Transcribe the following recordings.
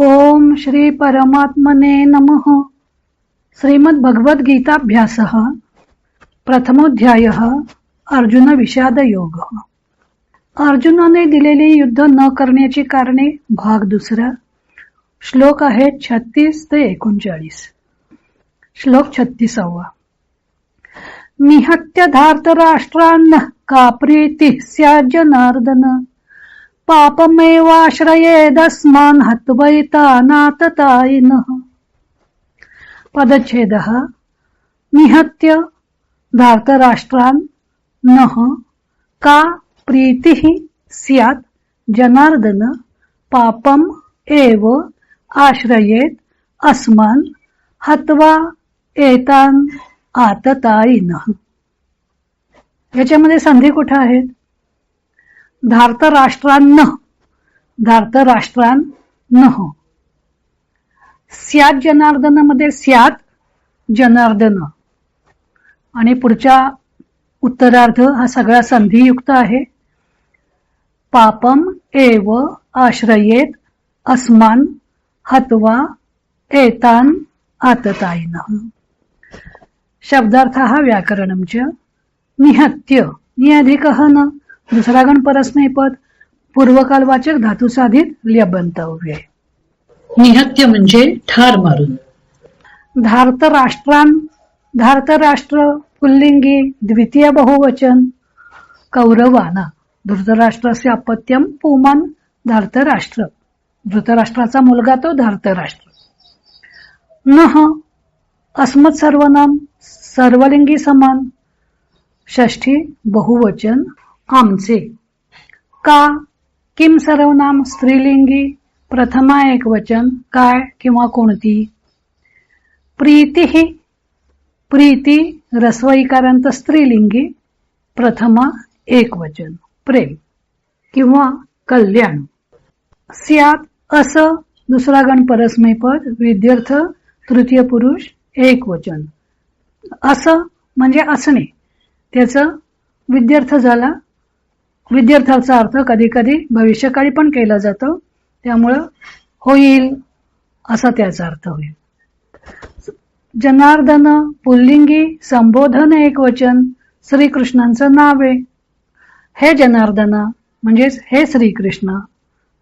ओम श्री परमात्मने नमः. श्रीमद भगवद गीताभ्यास प्रथमोध्याय अर्जुन विषाद योग अर्जुनाने दिलेली युद्ध न करण्याची कारणे भाग दुसरा. श्लोक आहेत छत्तीस ते एकोणचाळीस. श्लोक छत्तीसावा. निहत्य धार्त राष्ट्रान्न का प्रीती जनार्दन पापमेवाश्रयेदस्मान् हत्वैतानाततायिनः पदच्छेदः निहत्य धार्तराष्ट्रान् नः का प्रीतिः स्यात् जनार्दन पापम एव आश्रयेत अस्मान् हत्वा एतान आततायिनः। याच्यामध्ये संधी कुठे आहेत? धार्तराष्ट्रान्न. धार्तराष्ट्रान्न. स्यात जनार्दनामध्ये स्यात जनार्दन. आणि पुढच्या उत्तरार्ध हा सगळा संधियुक्त आहे. पापम एव आश्रयेत अस्मान हत्वा एतान आततायन. शब्दार्थ हा व्याकरणमच्या निहत्य निअधिक न. दुसरा गण परस्मैपद पूर्वकालवाचक धातू साधित ल्यबंतव्य निहत्य म्हणजे ठार मारून. धार्त राष्ट्रान धार्त राष्ट्र पुल्लिंगी द्वितीय बहुवचन कौरवाना. धृतराष्ट्राचे अपत्यम पुमान धार्तराष्ट्र धृतराष्ट्राचा मुलगा तो धार्तराष्ट्र नह अस्मत् सर्वनाम सर्वलिंगी समान. षष्ठी बहुवचन आमचे. का? किम सर्वनाम स्त्रीलिंगी? प्रथमा एक वचन. काय किंवा कोणती? प्रीती ही. प्रीती रस्वईकारांत स्त्रीलिंगी. प्रथमा एक वचन. प्रेम. किंवा कल्याण. स्यात असं दुसरा गण परस्मयपद विद्यार्थ तृतीय पुरुष एक वचन. असं म्हणजे असणे. त्याचं विद्यार्थ झाला विद्यार्थ्याचा अर्थ कधी कधी भविष्यकाळी पण केला जातो. त्यामुळं होईल असा त्याचा अर्थ होईल. जनार्दन पुल्लिंगी संबोधन एक वचन श्रीकृष्णांचं नाव आहे. हे जनार्दन म्हणजेच हे श्रीकृष्ण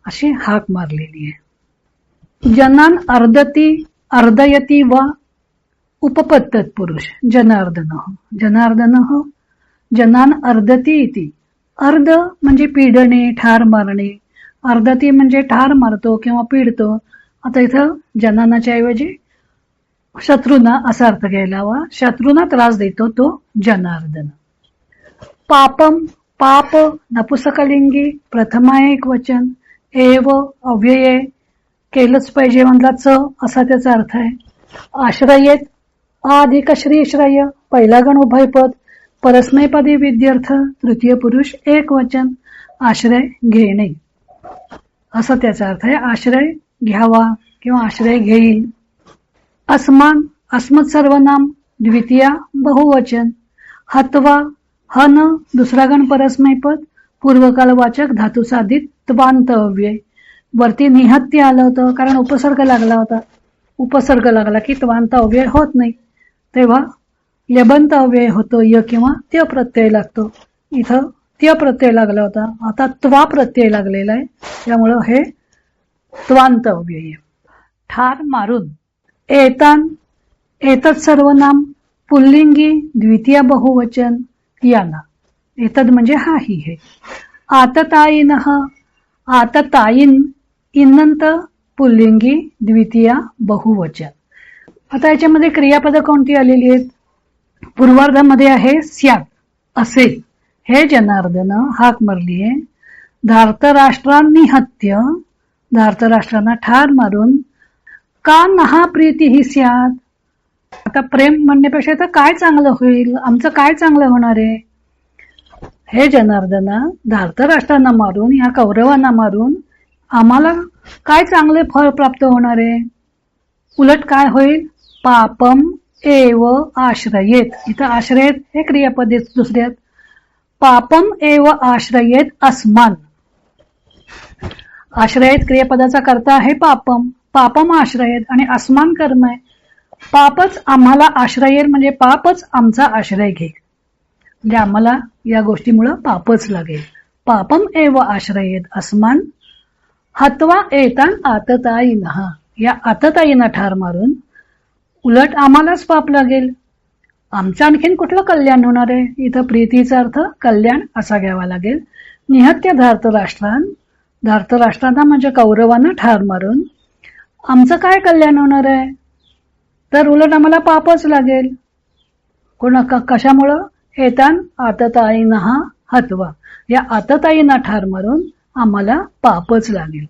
अशी हाक मारलेली आहे. जनान अर्धती अर्धयती वा उपपत्तत पुरुष जनार्दन जनार्दन जनान अर्धती इति. अर्ध म्हणजे पिडणे ठार मारणे. अर्ध ती म्हणजे ठार मारतो किंवा पिडतो. आता इथं जनानाच्या ऐवजी शत्रूंना असा अर्थ घ्यायला हवा. शत्रूंना त्रास देतो तो जनार्दन. पापम पाप नपुसकलिंगी प्रथमा एक वचन. एव अव्यय. केलंच पाहिजे म्हणला च असा त्याचा अर्थ आहे. आश्रयेत अधिक श्रीश्रय. पहिला गण उभयपद. परस्मैपदी विद्यर्थ तृतीय पुरुष एक वचन आश्रय घेणे. असा त्याचा अर्थ आहे आश्रय घ्यावा किंवा आश्रय घेईल. अस्मान अस्मत् सर्वनाम द्वितीया बहुवचन हत्वा हन दुसरा गण परस्मैपद पूर्वकालवाचक धातुसाधित धातू वरती निहत्य आलं होतं कारण उपसर्ग लागला होता. उपसर्ग लागला की त्वांत अव्यय होत नाही. तेव्हा लेबंत अव्यय होतो य किंवा त्य प्रत्यय लागतो. इथं त्य प्रत्यय लागला होता. आता त्वा प्रत्यय लागलेला आहे. त्यामुळं हे त्वांत अव्यय ठार मारून. एतान एतत् सर्वनाम पुल्लिंगी द्वितीय बहुवचन याना एतद म्हणजे हा ही. हे आतताईन आतताईन इनंत पुल्लिंगी द्वितीय बहुवचन. आता याच्यामध्ये क्रियापद कोणती आलेली आहेत? पूर्वार्धामध्ये आहे स्यात असे. हे जनार्दन हाक मारलीये. धार्तराष्ट्रांनी हत्य धार्तराष्ट्रांना ठार मारून का नहा प्रीती ही स्यात? आता प्रेम म्हणण्यापेक्षा तर काय चांगलं होईल? आमचं काय चांगलं होणार आहे? हे जनार्दना धार्तराष्ट्रांना मारून या कौरवांना मारून आम्हाला काय चांगले फळ प्राप्त होणार आहे? उलट काय होईल? पापम एव आश्रयेत. इथं आश्रयेत हे क्रियापद दुसऱ्यात. पापम एव आश्रयेत अस्मान. आश्रयेत क्रियापदाचा करता आहे पापम. पापम आश्रयेत आणि अस्मान कर्म आहे. पापच आम्हाला आश्रयेल म्हणजे पापच आमचा आश्रय घेईल. म्हणजे आम्हाला या गोष्टीमुळं पापच लागेल. पापम एव आश्रयेत अस्मान. हत्वा एतान आतताईन या आतताईनं ठार मारून उलट आम्हालाच पाप लागेल. आमचं आणखीन कुठलं कल्याण होणार आहे? इथं प्रीतीचा अर्थ कल्याण असा घ्यावा लागेल. निहत्य धार्तराष्ट्रां धार्तराष्ट्रांना म्हणजे कौरवांना ठार मारून आमचं काय कल्याण होणार आहे? तर उलट आम्हाला पापच लागेल. कोण कशामुळं? हेतान आतताईनं हतवा. या आतताईंना ठार मारून आम्हाला पापच लागेल.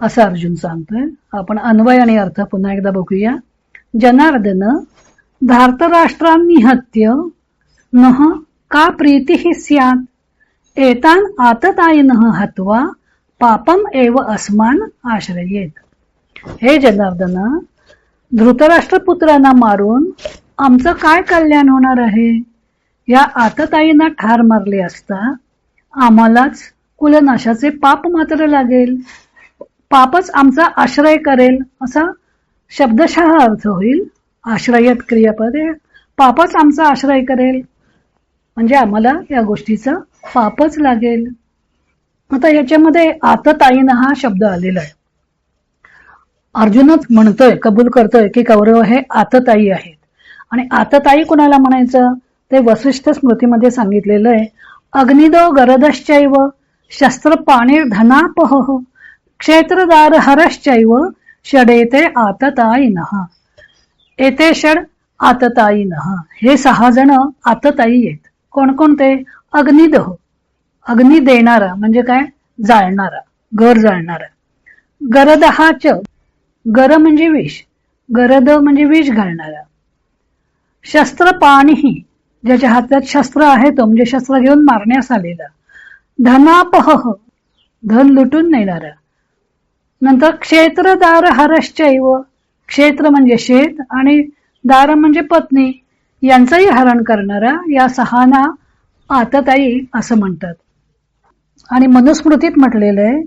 असं अर्जुन सांगतोय. आपण अन्वय आणि अर्थ पुन्हा एकदा बघूया. जनार्दन धार्तराष्ट्रांनिहत्य हत्य का प्रीती स्यात्? एतान आतताईनः हत्वा पापम एव अस्मान आश्रयेत। हे जनार्दन धृतराष्ट्रपुत्रांना मारून आमचं काय कल्याण होणार आहे? या आतताईंना ठार मारले असता आम्हालाच कुलनाशाचे पाप मात्र लागेल. पापच आमचा आश्रय करेल असा शब्दशः अर्थ होईल. आश्रयत क्रियापदे. पापच आमचा आश्रय करेल. म्हणजे आम्हाला या गोष्टीचं पापच लागेल. आता याच्यामध्ये आतताईन हा शब्द आलेला आहे. अर्जुनच म्हणतोय कबूल करतोय की कौरव हे आतताई आहेत. आणि आतताई कुणाला म्हणायचं? ते वसिष्ठ स्मृतीमध्ये सांगितलेलं आहे. अग्निदो गरदश्चैव शस्त्र पाणी धनापह क्षेत्रदार हरश्चैव षडेते नहा येते षड आतताईनः हे सहा जण आतताई आहेत। कोणकोणते? अग्निदह। अग्नी देणारा म्हणजे काय? जाळणारा। घर जाळणारा। गरदहाच गर म्हणजे विष। गरद म्हणजे विष घालणारा। शस्त्र पाणीही। ज्याच्या हातात शस्त्र आहे तो म्हणजे शस्त्र घेऊन मारण्यास आलेला। धनापह धन लुटून नेणारा। नंतर क्षेत्रदार हरश्चैव. क्षेत्र म्हणजे शेत आणि दार म्हणजे पत्नी. यांचंही हरण करणारा या सहाना आतताई असं म्हणतात. आणि मनुस्मृतीत म्हटलेलं आहे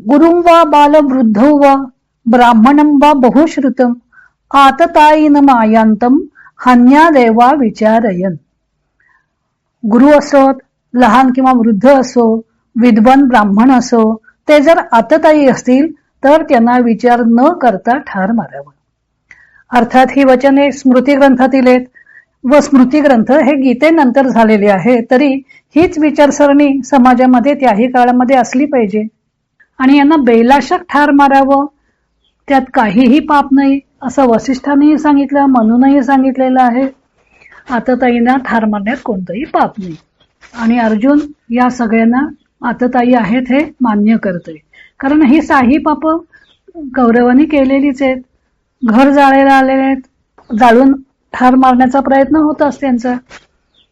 गुरुं वा बालवृद्ध वा ब्राह्मणं वा बहुश्रुतम आतताईन मायांतम हन्यादेवा विचारयन. गुरु असोत लहान किंवा वृद्ध असो विद्वान ब्राह्मण असो ते जर आतताई असतील तर त्यांना विचार न करता ठार मारावं. अर्थात ही वचने स्मृती ग्रंथातील आहेत. व स्मृती ग्रंथ हे गीतेनंतर झालेले आहे तरी हीच विचारसरणी समाजामध्ये त्याही काळामध्ये असली पाहिजे. आणि यांना बेलाशक ठार मारावं त्यात काहीही पाप नाही असं वसिष्ठांनीही सांगितलं म्हणूनही सांगितलेलं आहे. आतताईंना ठार मारण्यात कोणतंही पाप नाही. आणि अर्जुन या सगळ्यांना आतताई आहेत हे मान्य करतोय. कारण ही साही पाप कौरवांनी केलेलीच आहेत. घर जाळायला आलेले आहेत. जाळून ठार मारण्याचा प्रयत्न होताच त्यांचा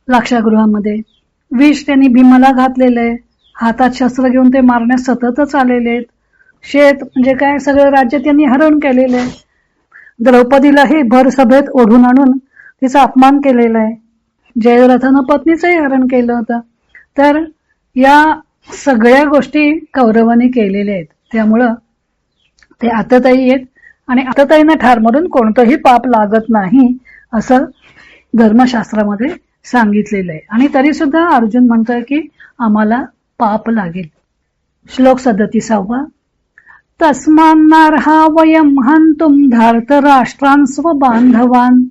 लाक्षागृहामध्ये विष त्यांनी भीमाला घातलेलं आहे. हातात शस्त्र घेऊन ते मारण्यास सततच आलेले आहेत. शेत म्हणजे काय? सगळं राज्य त्यांनी हरण केलेलं आहे. द्रौपदीलाही भर सभेत ओढून आणून तिचा अपमान केलेला आहे. जयरथानं पत्नीचंही हरण केलं होतं. तर या सगळ्या गोष्टी कौरवांनी केलेल्या आहेत. त्यामुळं ते आतताई आहेत आणि आतताईंना ठार मारून कोणतंही पाप लागत नाही असं धर्मशास्त्रामध्ये सांगितलेलं आहे. आणि तरी सुद्धा अर्जुन म्हणतोय की आम्हाला पाप लागेल. श्लोक सदतीसावा. तस्मान्नार्हा वयं हन्तुं धार्तराष्ट्रान् बांधवान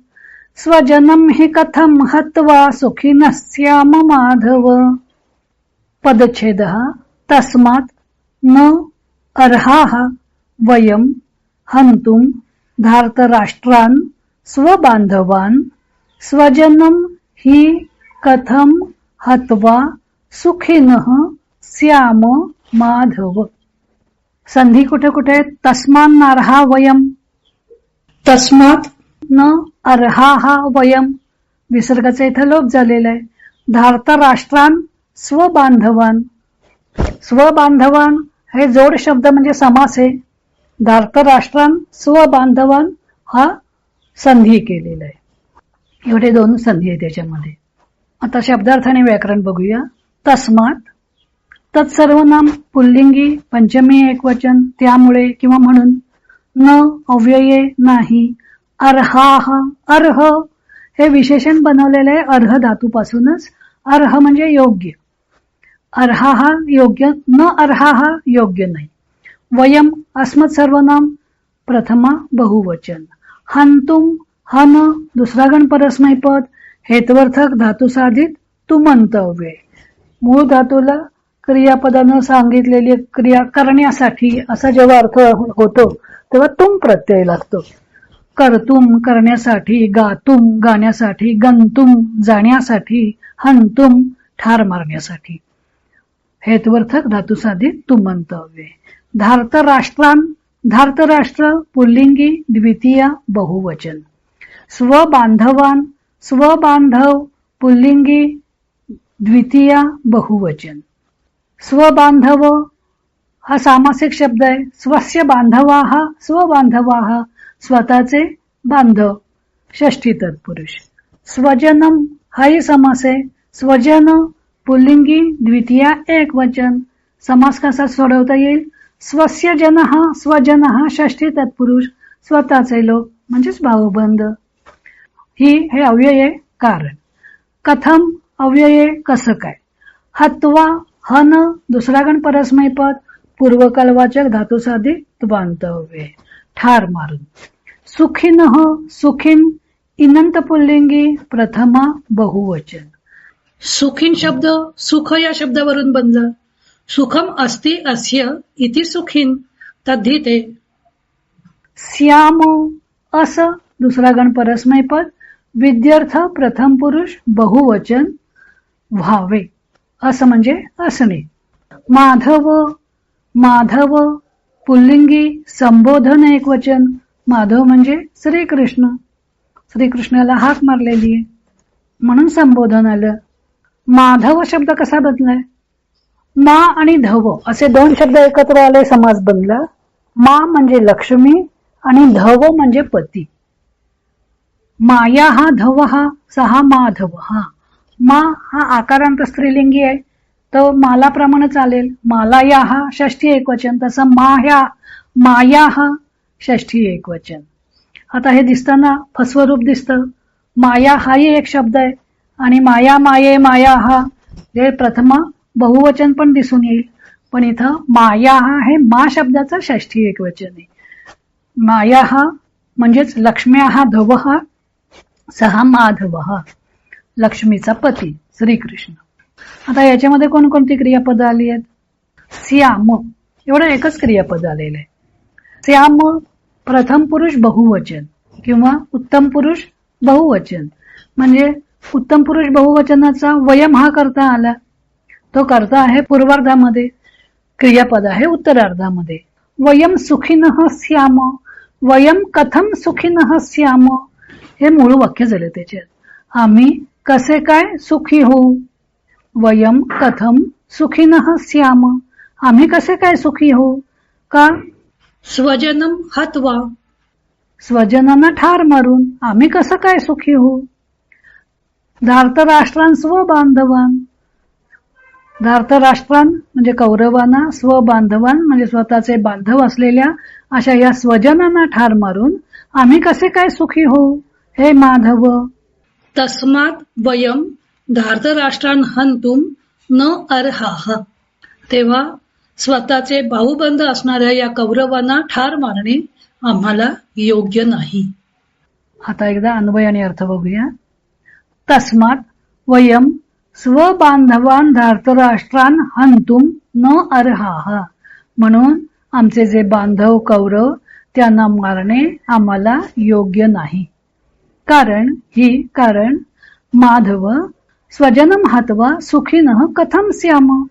स्वजनं हि कथम हत्वा सुखी स्याम माधव। पदच्छेदः तस्मात् न अर्हाः वयं हन्तुं धार्तराष्ट्रान् स्वबान्धवान् स्वजनं हि कथं हत्वा सुखिनः स्याम माधव। संधी कुठे कुठे? तस्मान नारहा वयम तस्मात न अर्हा वयम विसर्गाचा इथं लोप झालेला आहे धार्ता राष्ट्रान स्वबांधवन. स्वबांधवन हे जोड शब्द म्हणजे समास आहे. धार्तराष्ट्रान स्वबांधवन हा संधी केलेला आहे. एवढे दोन संधी आहे त्याच्यामध्ये आता शब्दार्थाने व्याकरण बघूया. तस्मात. तत्सर्वनाम पुल्लिंगी पंचमी एकवचन त्यामुळे किंवा म्हणून. न अव्यये नाही. अर्हाह अर्ह हे विशेषण बनवलेले आहे अर्ह धातूपासूनच. अर्ह म्हणजे योग्य. अर्हाहा योग्य न अर्हाहा योग्य नाही. वयम अस्मत् सर्वनाम प्रथमा बहुवचन. हंतुम हन दुसरा गण परस्मय पद हेतवर्थक धातू साधित तुमंतव्य मूळ धातूला क्रियापदानं सांगितलेली क्रिया करण्यासाठी असा जेव्हा अर्थ होतो तेव्हा तुम प्रत्यय लागतो. करतुम करण्यासाठी गातुम गाण्यासाठी गंतुम जाण्यासाठी हंतुम ठार मारण्यासाठी. हेतवर्थक धातुसाधित तुमंतव्ये. धार्त राष्ट्रान धार्त राष्ट्र पुल्लिंगी द्वितीय बहुवचन. स्वबांधवान स्वबांधव पुल्लिंगी द्वितीय बहुवचन. स्वबांधव हा सामासिक शब्द आहे. स्वस्य बांधवा हा स्वबांधवा हा स्वतःचे बांधव षष्ठी तत्पुरुष. स्वजनम हाही समास आहे. स्वजन पुल्लिंगी द्वितीय एक वचन. समास कसा सोडवता येईल. स्वस्य जन हा स्वजन हा षष्ठी तत्पुरुष स्वतःचे लोक म्हणजेच भावबंध. ही हे अव्यये कारण. कथम अव्यये कसं काय? हत्वा हन दुसरा गण परस्मयपद पूर्वकालवाचक धातू साधी बांधव्य ठार मारून. सुखीन सुखीन इनंत पुल्लिंगी प्रथमा बहुवचन. सुखीन शब्द सुख या शब्दावरून बनला सुखम अस्ति अस्य इति सुखीन. तद्धी ते श्याम अस दुसरा गण परस्मय पद विद्यार्थ प्रथम पुरुष बहुवचन व्हावे असं म्हणजे असणे. माधव माधव पुल्लिंगी संबोधन एक वचन माधव म्हणजे श्रीकृष्ण. श्रीकृष्णाला हाक मारलेली आहे. म्हणून संबोधन आलं. माधव शब्द कसा बदलाय? मा आणि धव असे दोन शब्द एकत्र आले समाज बनला. मा म्हणजे लक्ष्मी आणि धव म्हणजे पती. माया हा धव हा सहा माधव हा. मा हा आकारांत स्त्रीलिंगी आहे. तर मालाप्रमाणे चालेल. माला या हा षष्ठी एकवचन तसं मा ह्या माया हा षष्ठी एकवचन. आता हे दिसताना फस्वरूप दिसतं. माया हाही एक शब्द आहे. आणि माया माये माया हा हे प्रथमा बहुवचन पण दिसून येईल. पण इथं माया हा हे मा शब्दाचं षष्ठी एकवचन आहे. माया हा म्हणजेच लक्ष्म्या हा धव हा सहा माधव हा लक्ष्मीचा पती श्रीकृष्ण. आता याच्यामध्ये कोणकोणती क्रियापद आली आहेत? श्याम. एवढं एकच क्रियापद आलेलं आहे. श्याम प्रथम पुरुष बहुवचन किंवा उत्तम पुरुष बहुवचन. म्हणजे उत्तम पुरुष बहुवचनाचा वयम हा करता आला. तो करता आहे पूर्वार्धामध्ये. क्रियापद आहे उत्तरार्धामध्ये. वयम सुखीन श्याम वयम कथम सुखीन श्याम. हे मूळ वाक्य झाले त्याच्यात. आम्ही कसे काय सुखी होऊ? वयम कथम सुखीन श्याम. आम्ही कसे काय सुखी होऊ? का? स्वजनम हत्वा. स्वजनांना ठार मारून आम्ही कसं काय सुखी होऊ? धार्तराष्ट्रान स्वबांधवान धार्तराष्ट्रान म्हणजे कौरवांना स्वबांधवान म्हणजे स्वतःचे बांधव असलेल्या अशा या स्वजनांना ठार मारून आम्ही कसे काय सुखी होऊ हे माधव. तस्मात वयम धार्तराष्ट्रान हंतुम न अर्हाह तेव्हा स्वतःचे भाऊबंद असणाऱ्या या कौरवांना ठार मारणे आम्हाला योग्य नाही. आता एकदा अन्वय आणि अर्थ बघूया. तस्मात वयम स्वबांधवान धार्तराष्ट्रान हंतुम न अर्हाह म्हणून आमचे जे बांधव कौरव त्यांना मारणे आम्हाला योग्य नाही. कारण ही कारण माधव स्वजनम हातवा सुखीन कथम श्याम?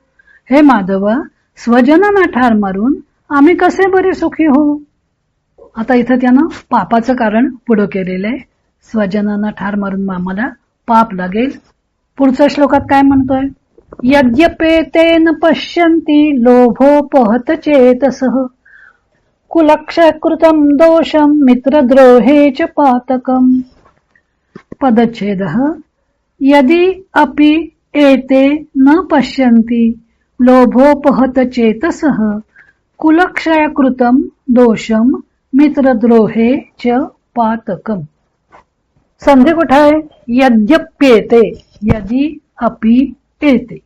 हे माधव स्वजनांना ठार मारून आम्ही कसे बरे सुखी होऊ? आता इथं त्यानं पापाचं कारण पुढं केलेलं आहे. स्वजनांना ठार मारून आम्हाला पाप लागेल. पुढच्या श्लोकात काय म्हणतोय? यद्यपेतेन पश्यन्ति लोभोपहत चेतसः. कुलक्षकृतं दोषं मित्रद्रोहे च पातकम्. पदच्छेदः यदि अपि एते न पश्यन्ति लोभोपहत चेतसः कुलक्षयकृतं दोषम मित्रद्रोहे च पातकम. संधी कुठे आहे? यद्यप्येते यदी अपि येते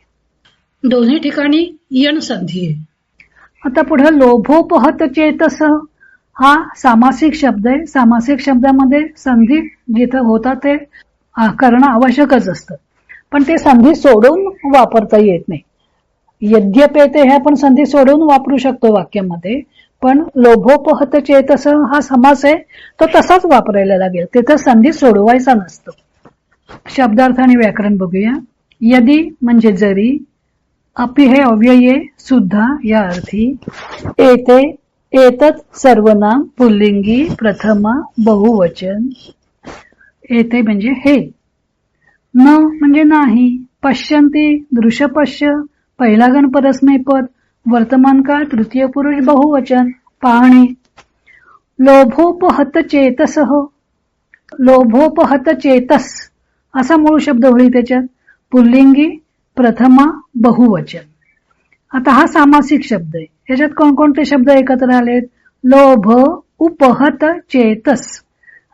दोन्ही ठिकाणी यण संधी आहे. आता पुढे लोभोपहत चेतस. हा सामासिक शब्द आहे. सामासिक शब्दामध्ये संधी जिथं होता ते आ, करणं आवश्यकच असतं. पण ते संधी सोडून वापरता येत नाही. यद्यपेते हे आपण संधी सोडून वापरू शकतो वाक्यामध्ये. पण लोभोपहत चेतस हा समास आहे तो तसाच वापरायला लागेल. तिथं संधी सोडवायचा नसतो. शब्दार्थ आणि व्याकरण बघूया. यदी म्हणजे जरी अपि हे अव्यये सुद्धा या अर्थी येते एतत सर्वनाम पुल्लिंगी प्रथमा बहुवचन. येते म्हणजे हे. न म्हणजे नाही पश्यंती दृश्यपश्य पहिला गण परस्मैपद वर्तमान काळ तृतीय पुरुष बहुवचन पाहणे लोभोपहत चेतसह लोभोपहत चेतस असा मूळ शब्द होईल त्याच्यात. पुल्लिंगी प्रथमा बहुवचन. आता हा सामासिक शब्द आहे. याच्यात कोणकोणते शब्द एकत्र आलेत? लोभ उपहत चेतस.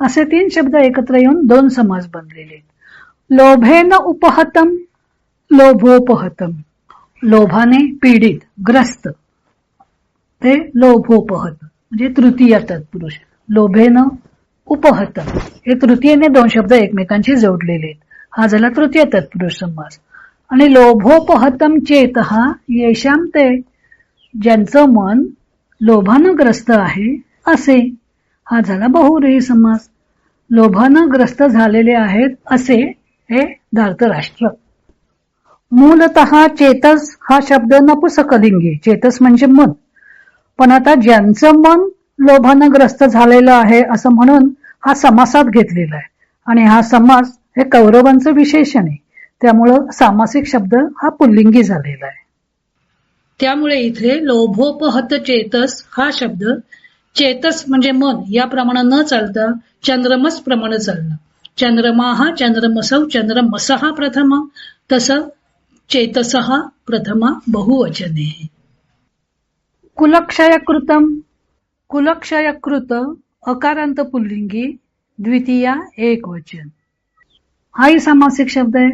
असे तीन शब्द एकत्र येऊन दोन समास बनलेले आहेत. लोभेन उपहतम लोभोपहतम. लोभाने पीडित ग्रस्त. ते लोभोपहत म्हणजे तृतीय तत्पुरुष लोभेन उपहत. हे तृतीयने दोन शब्द एकमेकांशी जोडलेले आहेत. हा झाला तृतीय तत्पुरुष समास आणि लोभोपहतम चेत हा येशाम ते ज्यांचं मन लोभानं ग्रस्त आहे असे. हा झाला बहुव्रीही समास लोभानं ग्रस्त झालेले आहेत असे हे धार्तराष्ट्र. मूलत चेतस हा शब्द नपुसकलिंगी चेतस म्हणजे मन. पण आता ज्यांचं मन लोभानं ग्रस्त झालेलं आहे असं म्हणून हा समासात घेतलेला आहे. आणि हा समास हे कौरवांचं विशेषण आहे. त्यामुळं सामासिक शब्द हा पुल्लिंगी झालेला आहे. त्यामुळे इथे लोभोपहत चेतस हा शब्द चेतस म्हणजे मन या प्रमाणे न चालता चंद्रमस प्रमाणे चालणं. चंद्रमा हा चंद्रमसौ चंद्रमस हा प्रथमा. तसं चेतसः प्रथमा बहुवचने। कुलक्षयकृतम कुलक्षयकृत अकारांत पुल्लिंगी द्वितीया एक वचन हाही सामासिक शब्द आहे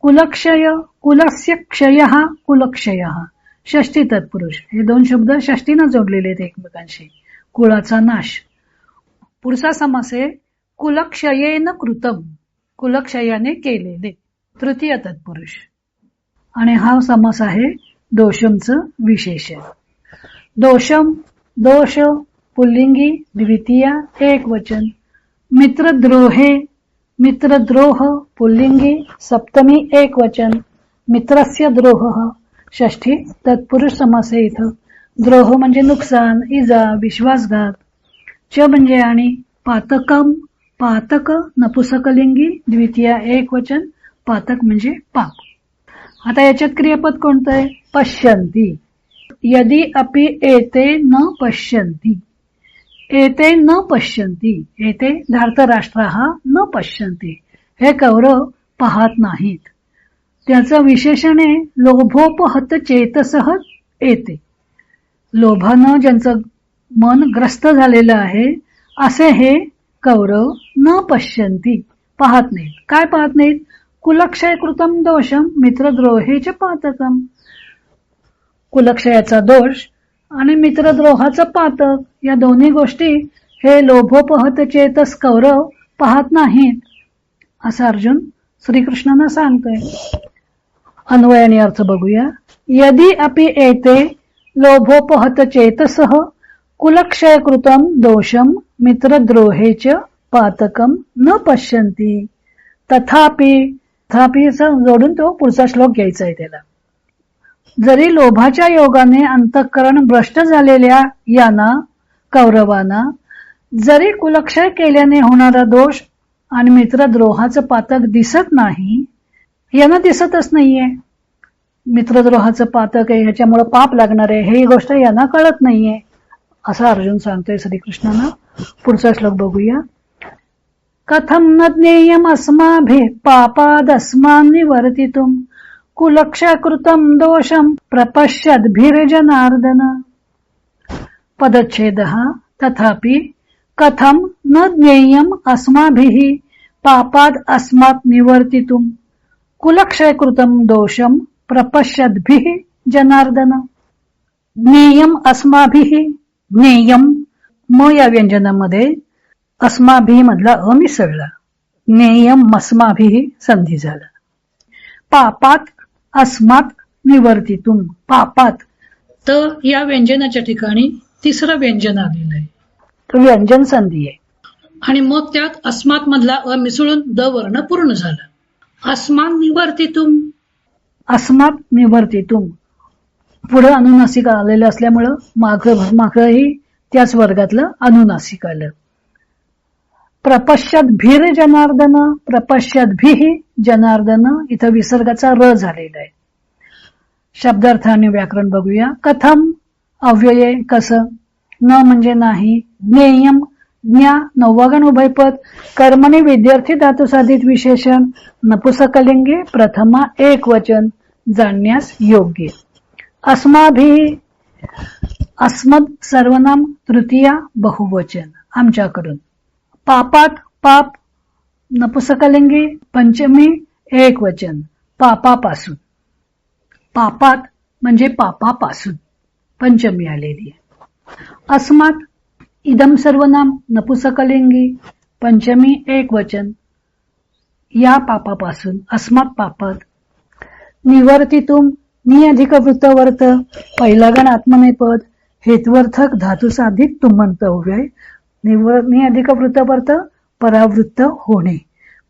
कुलक्षय कुलस्य क्षय कुलक्षय। षष्टी तत्पुरुष। हे दोन शब्द षष्टीनं जोडलेले आहेत एकमेकांशी। कुळाचा नाश। पुढचा समास आहे कुलक्षयेन कृतम। कुलक्षयाने केलेले। तृतीय तत्पुरुष। आणि हा समास आहे दोषमचं विशेषण. दोषम दोष पुल्लिंगी द्वितीया एक वचन मित्रद्रोहे मित्रद्रोह पुल्लिंगी सप्तमी एक वचन मित्रस्य द्रोह षष्ठी तत्पुरुष समास आहे इथं. द्रोह म्हणजे नुकसान इजा विश्वासघात. च म्हणजे आणि पातकम पातक नपुसकलिंगी द्वितीया एक वचन पातक म्हणजे पाप. आता याच्यात क्रियापद कोणतं आहे? पश्यंती यदी अपि एते न पश्यन्ति. एते न पश्यन्ति. येते धार्तराष्ट्र हा न पश्यन्ति. हे कौरव पाहत नाहीत. त्याचं विशेषण आहे लोभोपहत चेतसह येते लोभानं ज्यांचं मन ग्रस्त झालेलं आहे असे हे कौरव न पश्यन्ति. पाहत नाहीत. काय पाहत नाहीत? कुलक्षय कृतम दोषम च पातकम. कुलक्षयाचा दोष आणि मित्रद्रोहाचं पातक या दोन्ही गोष्टी हे लोभोपहत चेतस कौरव पाहत नाहीत असं अर्जुन श्रीकृष्णांना सांगतोय. अन्वय अर्थ बघूया. यदी अपि एते लोभोपहत चेतसह कुलक्षयकृतम दोषम मित्रद्रोहेच पातकम न पश्यन्ति तथापि तथापि जोडून तो पुढचा श्लोक घ्यायचा आहे त्याला. जरी लोभाच्या योगाने अंतःकरण भ्रष्ट झालेल्या यांना कौरवांना जरी कुलक्षय केल्याने होणारा दोष आणि मित्रद्रोहाचं पातक दिसत नाही यांना दिसतच नाहीये. मित्रद्रोहाचं पातक आहे ह्याच्यामुळे पाप लागणार आहे ही गोष्ट यांना कळत नाहीये असं अर्जुन सांगतोय श्रीकृष्णानं. पुढचा श्लोक बघूया. कथम न ज्ञेयम अस्माभि पापादस्मान निवर्तितुम कुलक्षकृतं दोषं प्रपश्यद्भिर्जनार्दन। पदच्छेदः। तथापि कथं न ज्ञेयम् अस्माभिः पापाद् अस्मात् निवर्तितुं कुलक्षयकृतं दोषं प्रपश्यद्भिः जनार्दन। ज्ञेयम् अस्माभिः ज्ञेयम् म या व्यंजनामध्ये अस्माभी मधला अ मिसळला मस्माभी संधी झाला. पापात अस्मात निवर्तितुम पापात. तर या व्यंजनाच्या ठिकाणी तिसरं व्यंजन आलेलं आहे. व्यंजन संधी आहे. आणि मग त्यात अस्मात मधला अ मिसळून द वर्ण पूर्ण झाला. अस्मान निवर्तितुम अस्मात निवर्तितुम पुढं अनुनासिक आलेलं असल्यामुळं माघ माघही त्याच वर्गातलं अनुनासिक आलं. प्रपश्यत भीर जनार्दन प्रपश्यत जनार्दन. इथं विसर्गाचा र झालेला आहे. शब्दार्थ आणि व्याकरण बघूया. कथम अव्यये कसं? न म्हणजे नाही. ज्ञेयम ज्ञा नववागण उभयपद. कर्मणी विद्यार्थी धातू साधित विशेषण. नपुसकलिंगे प्रथमा एक वचन. जाणण्यास योग्य. अस्माभी अस्मद सर्वनाम तृतीया बहुवचन. आमच्याकडून. पापात पाप नपुसकलिंगी पंचमी एक वचन पापापासून. पापात म्हणजे पापापासून पंचमी आलेली आहे. अस्मात इदम सर्वनाम नपुसकलिंगी पंचमी एक वचन या पापापासून अस्मात पापात. निवर्तितुम नि अधिक वृत्तवर्त पहिला गण आत्मनेपद हेतवर्थक धातू साधित तुमंत उभ्य निवर नि अधिक वृत्तवर्त परावृत्त होणे.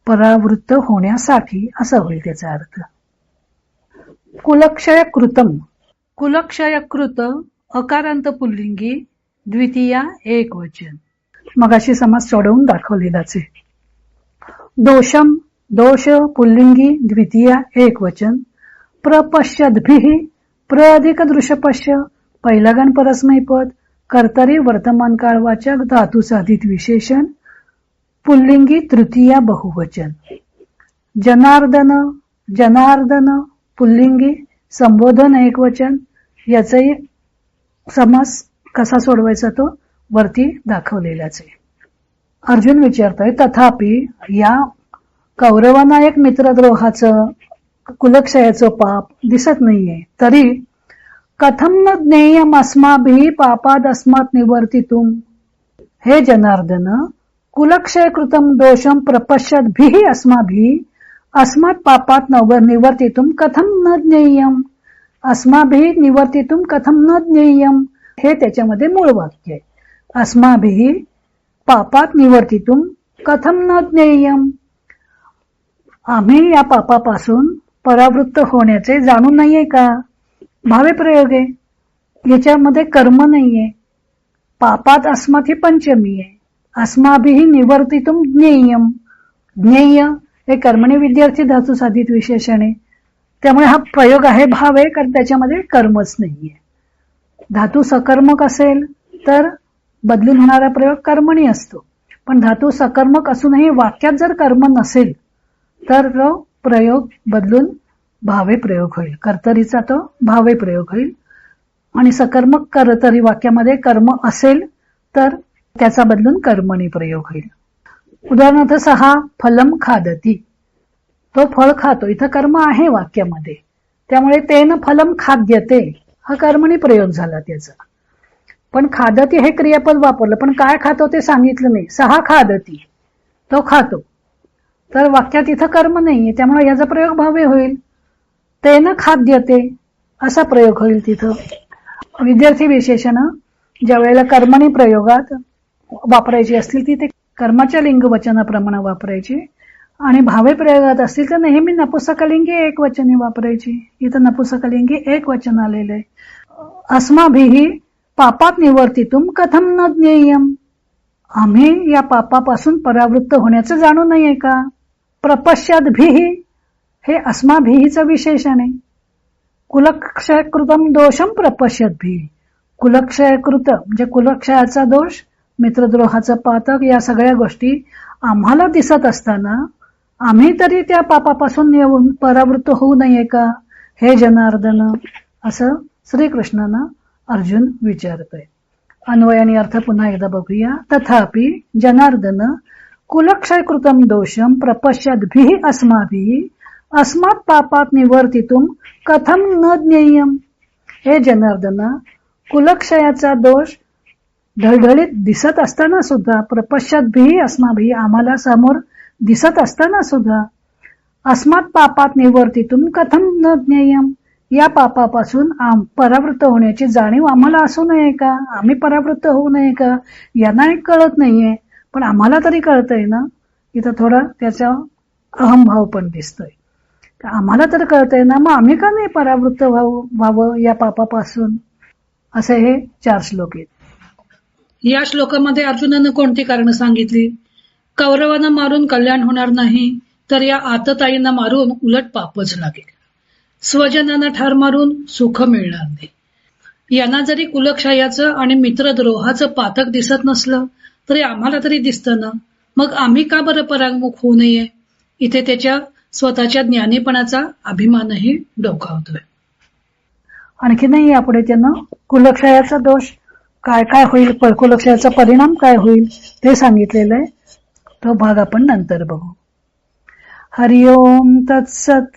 परावृत्त होण्यासाठी असा होईल त्याचा अर्थ. कुलक्षय कृतम कुलक्षय कृत अकारांत पुल्लिंगी द्वितीया एक वचन. मगाशी समास सोडवून दाखवलेलाच आहे. दोषम दोष पुल्लिंगी द्वितीया एक वचन. प्रपश्यद्भिः प्र अधिक दृश्यपश्य पहिला गण परस्मय पद कर्तरी वर्तमान काळवाचक धातू साधित विशेषण पुल्लिंगी तृतीया बहुवचन. जनार्दन जनार्दन पुल्लिंगी संबोधन एक वचन याचाही समास कसा सोडवायचा तो वरती दाखवलेलाच आहे. अर्जुन विचारतोय तथापि या कौरवांना एक मित्रद्रोहाचं कुलक्षयाचं पाप दिसत नाहीये तरी कथम न ज्ञेयम अस्माभिः पापादस्मात् निवर्तितुम हे जनार्दन कुलक्षय कृतम दोषम प्रपश्यत भीही अस्माभिः अस्मात पापात नव निवर्तितुम कथम न ज्ञेयम? अस्माभिः निवर्तितुम कथम न ज्ञेयम? हे त्याच्यामध्ये मूळ वाक्य आहे. अस्माभिः पापात निवर्तितुम कथम न ज्ञेयम? आम्ही या पापापासून परावृत्त होण्याचे जाणून नाहीये का? भावे प्रयोग. आहे याच्यामध्ये कर्म नाहीये. पापात अस्मात ही पंचमी आहे. अस्माभिही निवर्तितुम ज्ञेयम. ज्ञेय हे कर्मणी विद्यार्थी धातू साधित विशेषण आहे. त्यामुळे हा प्रयोग आहे भाव आहे कारण त्याच्यामध्ये कर्मच नाहीये. धातू सकर्मक असेल तर बदलून होणारा प्रयोग कर्मणी असतो. पण धातू सकर्मक असूनही वाक्यात जर कर्म नसेल तर तो प्रयोग बदलून भावे प्रयोग होईल. कर्तरीचा तो भावे प्रयोग होईल. आणि सकर्मक कर्तरी वाक्यामध्ये कर्म असेल तर त्याचा बदलून कर्मणी प्रयोग होईल. उदाहरणार्थ सहा फलम खादती. तो फळ खातो. इथं कर्म आहे वाक्यामध्ये. त्यामुळे तेन फलम खाद्यते. हा कर्मणी प्रयोग झाला त्याचा. पण खादती हे क्रियापद वापरलं. पण काय खातो ते सांगितलं नाही. सहा खादती. तो खातो. तर वाक्यात इथं कर्म नाहीये. त्यामुळे याचा प्रयोग भावे होईल. तेन खाद्यते असा प्रयोग होईल तिथं. विद्यार्थी विशेषण ज्या वेळेला कर्मणी प्रयोगात वापरायची असतील ती ते कर्माच्या लिंग वचनाप्रमाणे वापरायची. आणि भावे प्रयोगात असतील तर नेहमी नपुसकलिंगी एक वचने वापरायची. इथं नपुसकलिंगी एक वचन आलेलं आहे. अस्माभिही पापात निवर्तीतून कथम न ज्ञेयम? आम्ही या पापापासून परावृत्त होण्याचं जाणू नाहीये का? प्रपश्यात भीही हे अस्माभिहीचं विशेषण आहे. कुलक्षयकृतम दोषम प्रपश्यद्भी. कुलक्षयकृत म्हणजे कुलक्षयाचा दोष मित्रद्रोहाचं पातक या सगळ्या गोष्टी आम्हाला दिसत असताना आम्ही तरी त्या पापापासून येऊन परावृत्त होऊ नये का? हे जनार्दन असं श्रीकृष्णानं अर्जुन विचारतोय. अन्वयाने अर्थ पुन्हा एकदा बघूया. तथापि जनार्दन कुलक्षयकृतम दोषम प्रपश्यद्भी अस्माभिः अस्मात् पापात निवर्तितुम कथम न ज्ञेयम? हे जनार्दन कुलक्षयाचा दोष ढळढळीत दिसत असताना सुद्धा प्रपश्चात भी अस्माभी आम्हाला समोर दिसत असताना सुद्धा अस्मात पापात निवर्तितून कथम न ज्ञेयम? या पापापासून आम परावृत्त होण्याची जाणीव आम्हाला असू नये का? आम्ही परावृत्त होऊ नये का? यांना एक कळत नाहीये पण आम्हाला तरी कळतंय ना? इथं थोडा त्याचा अहमभाव पण दिसतोय. आम्हाला तर कळतंय ना मग आम्ही का नाही परावृत्त व्हावं व्हावं या पापापासून? असे हे चार श्लोक आहेत. या श्लोकामध्ये अर्जुनानं कोणती कारणं सांगितली? कौरवांना मारून कल्याण होणार नाही तर या आतताईंना मारून उलट पापच लागेल. स्वजनांना ठार मारून सुख मिळणार नाही. यांना जरी कुलक्षयाचं आणि मित्रद्रोहाचं पातक दिसत नसलं तरी आम्हाला तरी दिसतं ना. मग आम्ही का बरं परांगमुख होऊ नये? इथे त्याच्या स्वतःच्या ज्ञानीपणाचा अभिमानही डोकावतोय आणखीनही यापुढे त्यांना कुलक्षयाचा दोष काय काय होईल कुलक्षयाचा परिणाम काय होईल ते सांगितलेलं आहे. तो भाग आपण नंतर बघू. हरिओम तत्सत